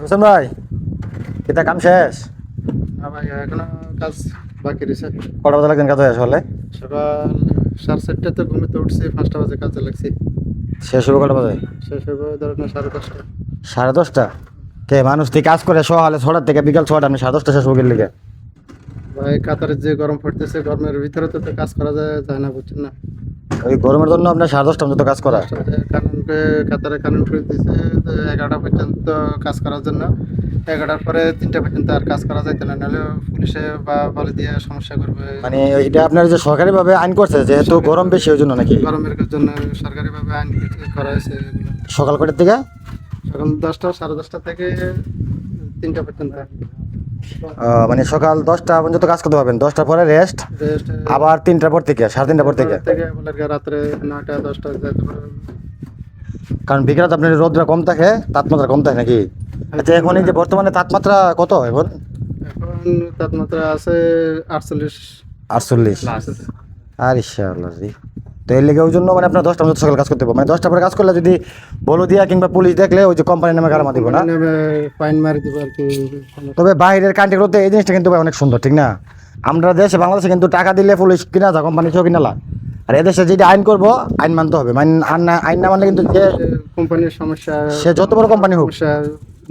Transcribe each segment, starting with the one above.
হোসেন ভাই কিতা কাম শেষ? না ভাই এখনও কাজ বাকি রয়েছে। কটা বাজে লাগছেন কাজ আসলে সকাল সাড়ে চারটাতে ঘুমিতে উঠছি পাঁচটা বাজে কাজে লাগছি। শেষ হবে কটা বাজে? শেষ হবে ধরেন সাড়ে দশটা। সাড়ে দশটা? কে মানুষ থেকে কাজ করে সকালে ছটার থেকে বিকাল ছটা আপনি সাড়ে দশটা শেষ হবে লিগে? ভাই কাতারে যে গরম পড়তেছে গরমের ভিতরে তো কাজ করা যায় না বুঝছেন না? ওই গরমের জন্য আপনার সাড়ে দশটা পর্যন্ত কাজ করা। কারণকে কাতারে কারণ করে দিয়েছে এগারোটা পর্যন্ত কাজ করার জন্য। এগারোটার পরে তিনটা পর্যন্ত আর কাজ করা যাইতে না নাহলে পুলিশে বা বলে দিয়ে সমস্যা করবে। মানে এটা আপনার যে সরকারিভাবে আইন করছে যেহেতু গরম বেশি ওই জন্য নাকি? গরমের জন্য সরকারিভাবে আইন করা হয়েছে এগুলো। সকাল কটার থেকে সকাল দশটা সাড়ে দশটা থেকে তিনটা পর্যন্ত। মানে সকাল দশটা পর্যন্ত কাজ করতে পারবেন। দশটার পরে রেস্ট রেস্ট আবার তিনটার পর থেকে সাড়ে তিনটার পর থেকে। রাত্রে নয়টা দশটা কারণ বিকেলে আপনার রোদটা কম থাকে তাপমাত্রা কম থাকে নাকি? আচ্ছা এখন এই যে বর্তমানে তাপমাত্রা কত এখন? এখন তাপমাত্রা আছে আটচল্লিশ। আটচল্লিশ। আর ইনশাআল্লাহ জি তো এর লেগে ওই জন্য মানে আপনার দশটা পর্যন্ত সকাল কাজ করতে হবে। মানে দশটা পরে কাজ করলে যদি বলো দিয়া কিংবা পুলিশ দেখলে ওই যে কোম্পানির নামে গাড়ি দিব না। নেমে পাইন মারি দিব আর কি। তবে বাইরের কান্ট্রিগুলোতে এই জিনিসটা কিন্তু অনেক সুন্দর ঠিক না? আমরা দেশে বাংলাদেশে কিন্তু টাকা দিলে পুলিশ কিনা যা কোম্পানি কেউ কিনালা আর এদেশে যেটা আইন করব আইন মানতে হবে। মানে আইন না আইন না মানলে কিন্তু যে কোম্পানির সমস্যা সে যত বড় কোম্পানি হোক।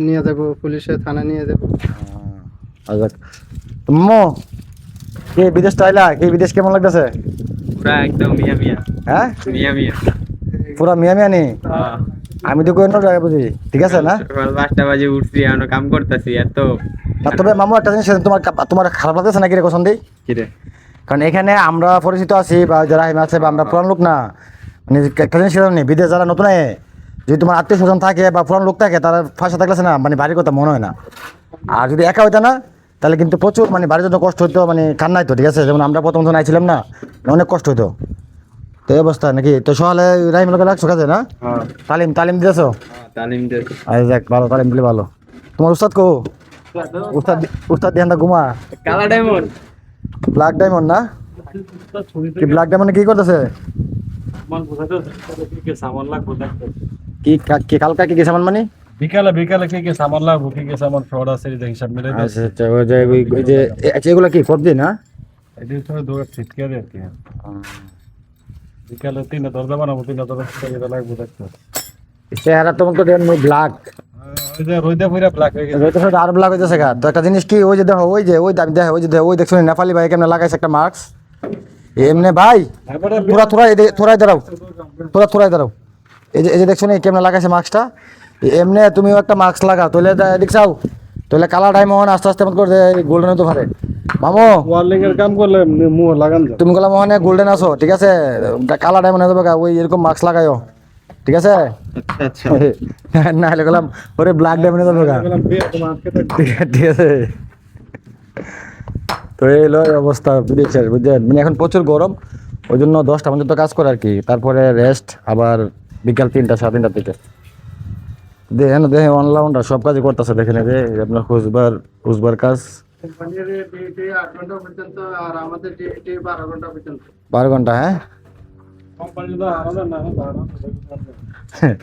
নিয়ে যাব পুলিশে থানা নিয়ে যাব। আচ্ছা মো কে বিদেশ টাইলা কে বিদেশ কেমন লাগতেছে? পুরা একদম মিয়া মিয়া। হ্যাঁ? মিয়া মিয়া। পুরা মিয়া মিয়া নি? হ্যাঁ। আমি তো কোনো জায়গায় বুঝি। ঠিক আছে না? পাঁচটা বাজে উঠছি এখনও কাম করতেছি এত তবে মামু একটা জিনিস তোমার তোমার খারাপ লাগতেছে নাকি রে কোসন দিই? কিরে কারণ এখানে আমরা পরিচিত আছি বা যারা আছে বা আমরা পুরান লোক না। মানে একটা জিনিস নেই বিদেশ যারা নতুন যদি তোমার আত্মীয় স্বজন থাকে বা পুরান লোক থাকে তারা ফাঁসা থাকলে না মানে বাড়ির কথা মনে হয় না। আর যদি একা হইতো না তাহলে কিন্তু প্রচুর মানে বাড়ির জন্য কষ্ট হইতো মানে কান্নাই তো ঠিক আছে? যেমন আমরা প্রথম যখন আইছিলাম না অনেক কষ্ট হইতো। তো এই অবস্থা নাকি? তো সকালে রাইম লোকের লাগছো কাজে না? হ্যাঁ। তালিম তালিম দিয়েছ তালিম দে আরে যাক ভালো তালিম দিলে ভালো। তোমার উস্তাদ কো? উস্তাদ উস্তাদ দিহান ঘুমা। কালা ডায়মন্ড ব্ল্যাক ডায়মন্ড না? কি ব্ল্যাক ডায়মন্ড কি করতেছে? সামান লাগবো দেখতে। কি কা- কি কালকা কি কি সামান মানে? বিকালে বিকালে কি কি সামান লাগবো? কি কি সামান ফ্রড আছে যে হিসাব মিলে আচ্ছা আচ্ছা ওই যে ওই যে আচ্ছা এগুলো কি সবজি না? এদিন তো দৌড় ছিটকে দিয়ে আর কি। বিকালে তিনটা দরজা বানাবো তিনটা দরজা ছিটকে লাগবো দেখতে। চেহারা তোমার তো দেন ব্ল্যাক ওই যে রোদে পুরা ব্ল্যাক হয়ে গেছে। রইতে রইতে আরও ব্ল্যাক হইতেছে গা। তো একটা জিনিস কি ওই যে দেখো ওই যে ওই দাবি দেখো ওই যে দেখো ওই দেখছ নেপালি ভাই কেমনে লাগাইছে একটা মার্কস এমনি ভাই তোরা তোরা তোরাই দাঁড়াও। তোরা তোরাই দাঁড়াও। এই যে এই যে দেখছ না কেমনে লাগাইছে মাস্কটা এমনি তুমিও একটা মাস্ক লাগাও তাহলে এদিক চাও তাহলে কালা ডায়মন্ড আস্তে আস্তে মত করে গোল্ডেন হতে পারে। মামো ওয়ার্লিং এর কাম করলে মুখ লাগান তুমি গলা মোহনে গোল্ডেন আছো ঠিক আছে? কালা ডায়মন্ড হয়ে যাবে ওই এরকম মাস্ক লাগাইও ঠিক আছে? আচ্ছা না হলে গেলাম ওরে ব্ল্যাক ডায়মন্ড হয়ে যাবে গা। তোমার আজকে ঠিক আছে, তো এই হলো অবস্থা বিদেশের বুঝলেন মানে এখন প্রচুর গরম ওই জন্য দশটা পর্যন্ত কাজ করে আর কি। তারপরে রেস্ট আবার বিকাল তিনটা সাড়ে তিনটা থেকে দেখেন দেখে অনলাউন্ডার সব কাজই করতেছে দেখেন এই যে এই আপনার খুঁজবার খুঁজবার কাজ। কোম্পানির ডিউটি আট ঘণ্টা পর্যন্ত আর আমাদের ডিউটি বারো ঘণ্টা পর্যন্ত বারো ঘণ্টা। হ্যাঁ